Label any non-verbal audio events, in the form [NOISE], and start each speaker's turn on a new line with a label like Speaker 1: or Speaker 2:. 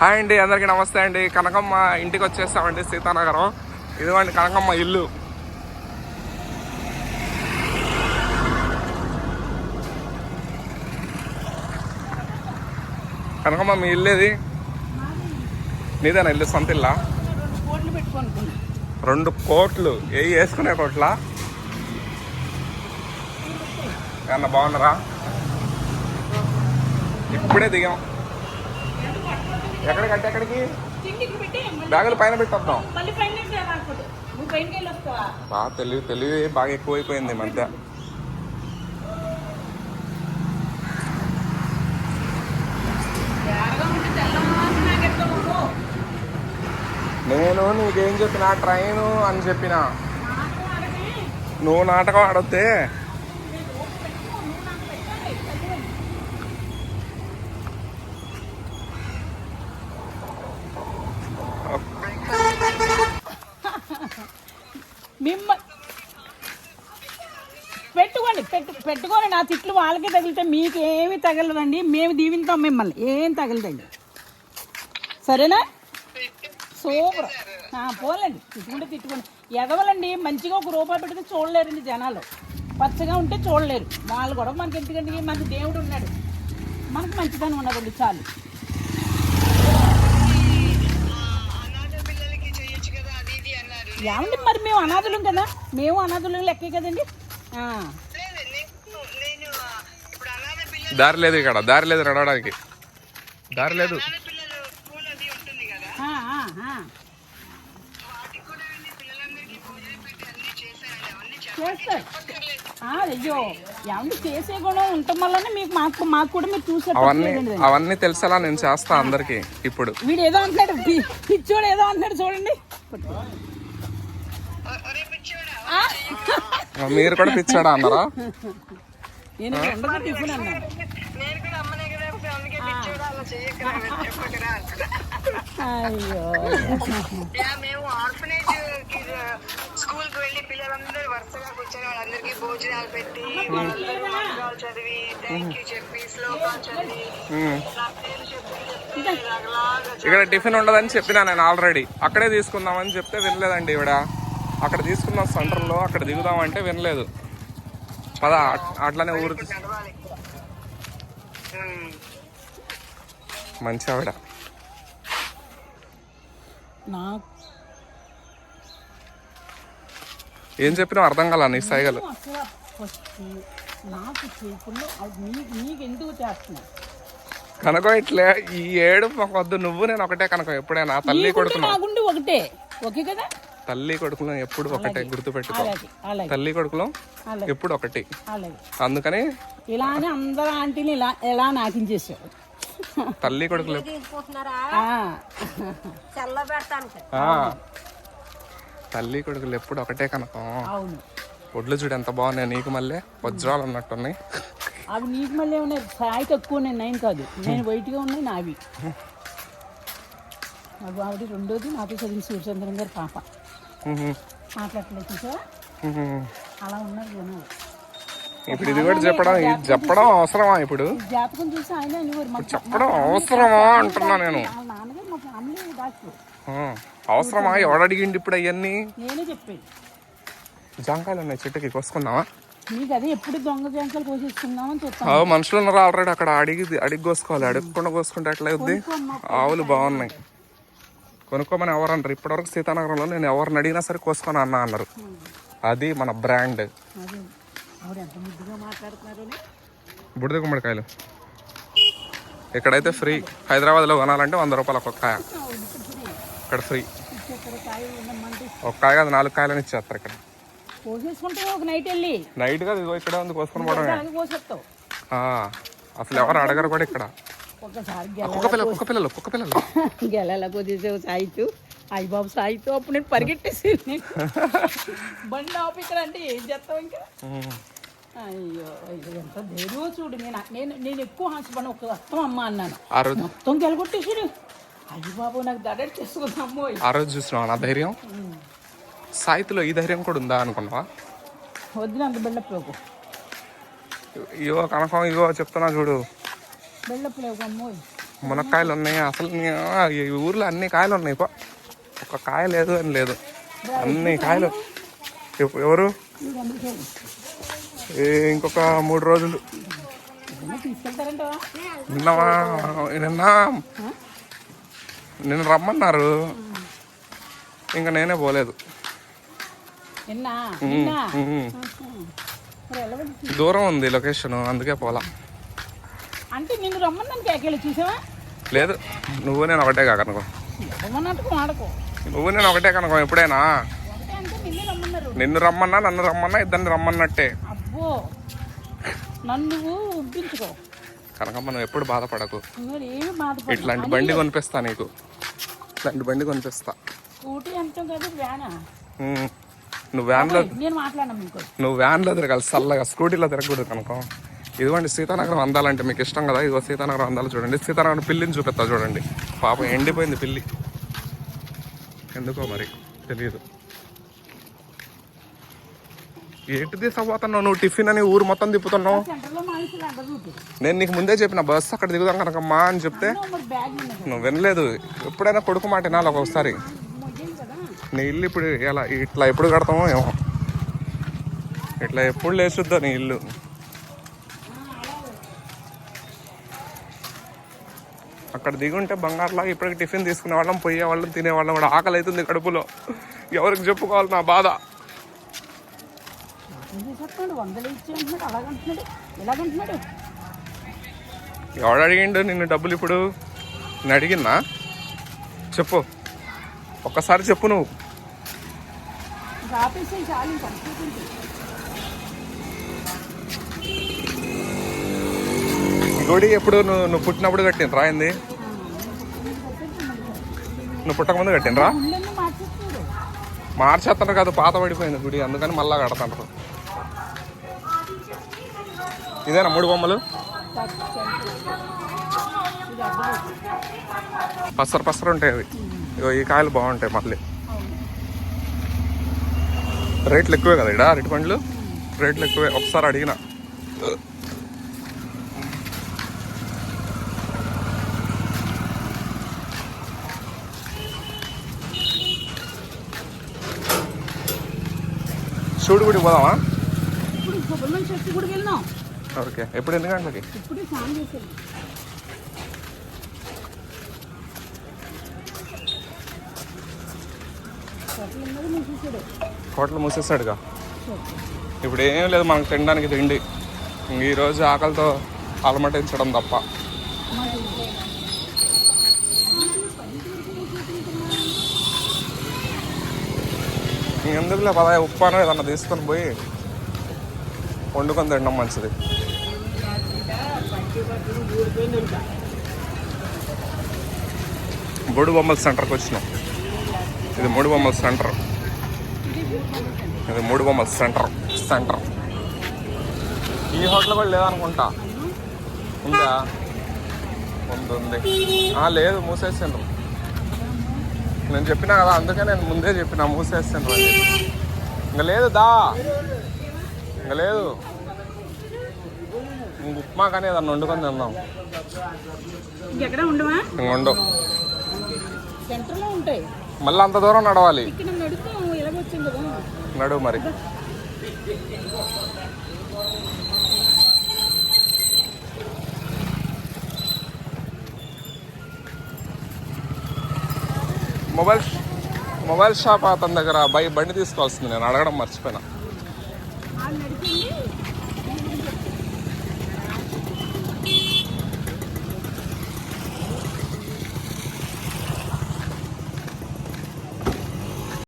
Speaker 1: Hi అండి అందరికీ నమస్తే అండి. కనకమ్మ ఇంటికి వచ్చేస్తామండి సీతానగరం. ఇదిగోండి కనకమ్మ ఇల్లు. కనకమ్మ మీ ఇల్లు ఏది? నీదేనా ఇల్లు? సొంత ఇల్లా? రెండు కోట్లు. ఏ వేసుకునే కోట్ల? ఏమన్నా బాగున్నారా? ఇప్పుడే దిగాం. ఎక్కడికి? అంటే ఎక్కడికి బ్యాగులు పైన పెట్టొద్దాం. బాగా తెలివి తెలివి బాగా ఎక్కువైపోయింది ఈ మధ్య. నేను నీకేం చెప్పిన ట్రైన్ అని చెప్పిన. నువ్వు నాటకం ఆడొద్దే.
Speaker 2: పెట్టు నా తిట్లు వాళ్ళకి తగిలితే మీకు ఏమి తగలదండి. మేము దీవింతాం మిమ్మల్ని. ఏం తగలదండి. సరేనా? సూపర్. పోలేండి. తిట్టుకుంటే తిట్టుకోండి. ఎదవలండి. మంచిగా ఒక రూపాయి పెడితే చూడలేరండి జనాలు. పచ్చగా ఉంటే చూడలేరు. వాళ్ళు కూడా మనకి ఎందుకంటే మనకి దేవుడు ఉన్నాడు. మనకు మంచిదని ఉన్నదండి. చాలు. ఏమండి మరి మేము అనాథులం కదా? మేము అనాథులం లెక్కే కదండి?
Speaker 1: దారి లేదు ఇక్కడ దారి లేదు నడవడానికి. దారి లేదు.
Speaker 3: అనాథ పిల్లలు స్కూల్ అది ఉంటుంది కదా
Speaker 2: ఆ, ఆ, ఆ.
Speaker 3: వాటికి కూడా అన్ని పిల్లలందరికీ భోజనం పెట్టి అన్ని చేశానండి అవన్నీ
Speaker 2: చేస్తారు
Speaker 3: చెప్పక్కర్లేదు
Speaker 2: ఆ, అయ్యో ఏమండి చేసే గుణం ఉండటం వల్లనే మీకు మాకు మాకు కూడా మీరు
Speaker 1: అవన్నీ
Speaker 2: చూసేటట్టు
Speaker 1: అవన్నీ తెలిసేలా నేను చేస్తా అందరికి ఇప్పుడు.
Speaker 2: వీడు ఏదో అంటున్నాడు పి- పిచ్చోడు ఏదో అంటున్నాడు చూడండి.
Speaker 3: ఒరే పిచ్చోడా
Speaker 2: ఆ,
Speaker 1: మీరు కూడా పిచ్చాడా అన్నారా?
Speaker 2: నేను టిఫిన్ అన్నాను. అయ్యో.
Speaker 3: మేము ఆర్ఫనేజ్కి స్కూల్కి వెళ్ళి పిల్లలందరూ వరుసగా కూర్చొని వాళ్ళందరికీ భోజనాలు పెట్టి వాళ్ళందరూ చదివి థ్యాంక్ యూ చెప్పి శ్లోకాలు చదివి. నా పేరు చెప్పి
Speaker 1: ఇక్కడ టిఫిన్ ఉండదని చెప్పినా నేను ఆల్రెడీ. అక్కడే తీసుకుందామని చెప్తే వినలేదండి ఈవిడ. అక్కడ తీసుకుందాం సెంటర్లో అక్కడ దిగుదామంటే వినలేదు. పద అట్- అట్లనే ఊరు. మంచి ఆవిడ ఏం చెప్పినా అర్థం కాల నీ సైగలు
Speaker 2: నాకు ఎందుకు చేస్తున్నా
Speaker 1: కనుక ఇట్లే ఈ ఏడు వద్దు. నువ్వు నేను ఒకటే కనుక. ఎప్పుడైనా తల్లి
Speaker 2: నాగుండి ఒకటే. ఓకే కదా?
Speaker 1: తల్లి కొడుకులు ఎప్పుడు ఒకటే గుర్తుపెట్టుకో. తల్లి కొడుకులు ఎప్పుడు ఒకటి. అందుకని
Speaker 2: ఇలానే అందరు ఆంటీని ఇలా ఎలా నాకించేసావు
Speaker 1: తల్లి కొడుకులు. తల్లి కొడుకులు ఎప్పుడు ఒకటే కనుక.
Speaker 2: అవును.
Speaker 1: ఒడ్లు చూడు ఎంత బాగున్నాయి. నీకు మళ్ళీ వజ్రాలు ఉన్నట్టున్నాయి
Speaker 2: అవి నీకు మళ్ళీ ఉన్నాయి. సాయి తక్కువ నేను నైన్ కాదు. నేను వైట్గా ఉన్నాయి నావి. నాకు ఆవిడ రెండోది నాతో చదివిన సూర్యచంద్రం గారి పాప. మాట్లాడలేదు చూసావా?
Speaker 1: ఉహు.
Speaker 2: అలా ఉన్నారు జనాలు
Speaker 1: ఇప్పుడు ఇది కూడా చెప్పడం చెప్పడం అవసరమా ఇప్పుడు?
Speaker 2: జాతకం చూసి ఆయన
Speaker 1: చెప్పడం అవసరమా అంటున్నా నేను. అవసరమా? ఎవడు అడిగిండి ఇప్పుడు అవన్నీ?
Speaker 2: నేనే చెప్పేది.
Speaker 1: జాంకాయలు ఉన్నాయి చెట్టుకి కోసుకుందామా?
Speaker 2: నీకు అదే ఎప్పుడు దొంగ జంకలు కోసేసుకుందామని చెప్తాను.
Speaker 1: మనుషులు ఉన్నారు ఆల్రెడీ అక్కడ అడిగి అడిగి కోసుకోవాలి అడగకుండా కోసుకుంటే ఎట్లా అవుద్ది? ఆవులు బాగున్నాయి. కొనుక్కోమని ఎవరు అన్నారు ఇప్పటివరకు సీతానగరంలో నేను ఎవరిని అడిగినా సరే కోసుకొని అన్నా అన్నారు. అది మన బ్రాండ్. బుడిద గుమ్మడికాయలు. ఇక్కడైతే ఫ్రీ. హైదరాబాద్లో కొనాలంటే వంద రూపాయలకు ఒక కాయ. ఇక్కడ ఫ్రీ. ఒక కాయ కాదు నాలుగు కాయలని ఇచ్చేస్తారు ఇక్కడ. నైట్గా ఇదిగో ఇక్కడే ఉంది కోసుకొని ఆ, అసలు ఎవరు అడగరు కూడా ఇక్కడ.
Speaker 2: ఒకసారి
Speaker 1: కుక్క పిల్లలు కుక్క పిల్లలు కుక్క పిల్లలు [LAUGHS]
Speaker 2: గెలలా కొద్దిసేపు సాయితూ. అయ్యి బాబు సాయితో అప్పుడు నేను పరిగెట్టేసి [LAUGHS] బండి ఇక్కడ అంటే ఏం చేస్తావు ఇంకా. అయ్యో ఎంత ధైర్యం చూడు. నేను నేను నేను ఎక్కువ హాస్యపడిన ఒక వస్తాం అమ్మ అన్నాను. మొత్తం గెలగొట్టేసాడు. అయ్యి బాబు నాకు దడట్ చేసుకుందాం అమ్మో.
Speaker 1: ఆ రోజు చూసినావా నా ధైర్యం? సాయితిలో ఈ ధైర్యం కూడా ఉందా అనుకున్నావా?
Speaker 2: వద్దు అంత బెల్లప్పు
Speaker 1: ఇగో కనకం ఇగో చెప్తున్నా చూడు. మునక్కాయలు ఉన్నాయి అసలు ఈ ఊర్లో అన్ని కాయలు ఉన్నాయి పో. ఒక కాయ లేదు అని లేదు. అన్ని కాయలు. ఎవరు? ఇంకొక మూడు రోజులు. నిన్నవా నిన్న. నిన్న రమ్మన్నారు. ఇంకా నేనే పోలేదు. దూరం ఉంది లొకేషన్ అందుకే పోలా.
Speaker 2: అంటే నిన్ను రమ్మన్నాను కేకేళ్ళు చూసావా?
Speaker 1: లేదు నువ్వు నేను ఒకటే కాకనుకో
Speaker 2: రమ్మన్నట్టు వాడుకో
Speaker 1: నువ్వు నేను ఒకటే కనుకో ఎప్పుడైనా.
Speaker 2: నిన్నే
Speaker 1: రమ్మన్నా నన్ను రమ్మన్నా ఇద్దరిని రమ్మన్నట్టే.
Speaker 2: అబ్బో నన్ను ఉబ్బించుకో
Speaker 1: కనకమ్మ నువ్వు ఎప్పుడు బాధపడకు. ఇట్లాంటి బండి కొనిపిస్తా నీకు. ఇట్లాంటి బండి కొనిపిస్తా. నువ్వు వ్యాన్లో నువ్వు వ్యాన్లో తిరగాలి చల్లగా స్కూటీలో తిరగకూడదు కనుక ఇదిగోండి సీతానగరం అందాలంటే మీకు ఇష్టం కదా. ఇదిగో సీతానగరం అందాలు చూడండి. సీతానగరం పిల్లిని చూపిస్తా చూడండి. పాపం ఎండిపోయింది పిల్లి. ఎందుకో మరి తెలియదు ఏంటిది తీసపోతున్నావు నువ్వు టిఫిన్ అని ఊరు మొత్తం తిప్పుతున్నావు. నేను నీకు ముందే చెప్పిన బస్సు అక్కడ దిగుదాం కనుకమ్మా అని చెప్తే నువ్వు వినలేదు. ఎప్పుడైనా కొడుకు మాట వినాలి ఒక్కొక్కసారి. నీ ఇల్లు ఇప్పుడు ఎలా? ఇట్లా ఎప్పుడు కడతామో ఏమో. ఇట్లా ఎప్పుడు లేచుద్దో నీ ఇల్లు? అక్కడ దిగుంటే బంగారులాగా ఇప్పటికి టిఫిన్ తీసుకునే వాళ్ళం పోయే వాళ్ళం తినేవాళ్ళం కూడా. ఆకలి అవుతుంది కడుపులో. ఎవరికి చెప్పుకోవాలి నా బాధ? ఎవడు అడిగిండు నిన్ను డబ్బులు ఇప్పుడు? నేను అడిగినా చెప్పు. ఒక్కసారి చెప్పు నువ్వు
Speaker 2: ఇంకా ఆపేసి చాలు ఇంకా చూపించు
Speaker 1: ఈ గుడి ఎప్పుడు నువ్వు నువ్వు పుట్టినప్పుడు కట్టినరా ఏంది? నువ్వు పుట్టకముందు కట్టినరా
Speaker 2: గుళ్ళన్నీ మార్చేస్తున్నాడు
Speaker 1: మార్చేస్తాను కాదు పాత పడిపోయింది గుడి అందుకని మళ్ళా కడతాను ఇదేనా మూడు బొమ్మలు? పసరు పసరు ఉంటాయి అవి. ఇగో ఈ కాయలు బాగుంటాయి మళ్ళీ. రేట్లు ఎక్కువే కదా ఇక్కడ అరటి పండ్లు? రేట్లు ఎక్కువే. ఒకసారి అడిగిన. శివుడి గుడికి పోదామా ఓకే. ఎప్పుడు ఎన్ని గంటలకి
Speaker 2: హోటల్
Speaker 1: మూసేస్తాడుగా. ఇప్పుడు ఏం లేదు మనకు తినడానికి తిండి. ఈరోజు ఆకలితో అలమటించడం తప్ప. ఎందుకులే పద ఉప్పు ఏదన్నా తీసుకొని పోయి వండుకొని తినడం మంచిది. మూడు బొమ్మల సెంటర్కి వచ్చినాం. ఇది మూడు బొమ్మల సెంటర్. ఇది మూడు బొమ్మల సెంటర్. సెంటర్. ఈ హోటల్ కూడా లేదనుకుంటా. ఉందా ఉంది. ఆ, లేదు మూసేసిండ్రు. నేను చెప్పినా కదా అందుకే నేను ముందే చెప్పిన అని. చెప్పి. ఇంకా లేదు దా. ఇంకా లేదు. ఇంక ఉప్మా కానీ ఏదన్నా వండుకొని తిందాం.
Speaker 2: ఉండవా
Speaker 1: ఇంక వండు. మళ్ళీ అంత దూరం నడవాలి. నడువు మరి. మొబైల్ మొబైల్ షాప్ అతని దగ్గర బై బండి తీసుకోవాల్సింది నేను అడగడం మర్చిపోయినా.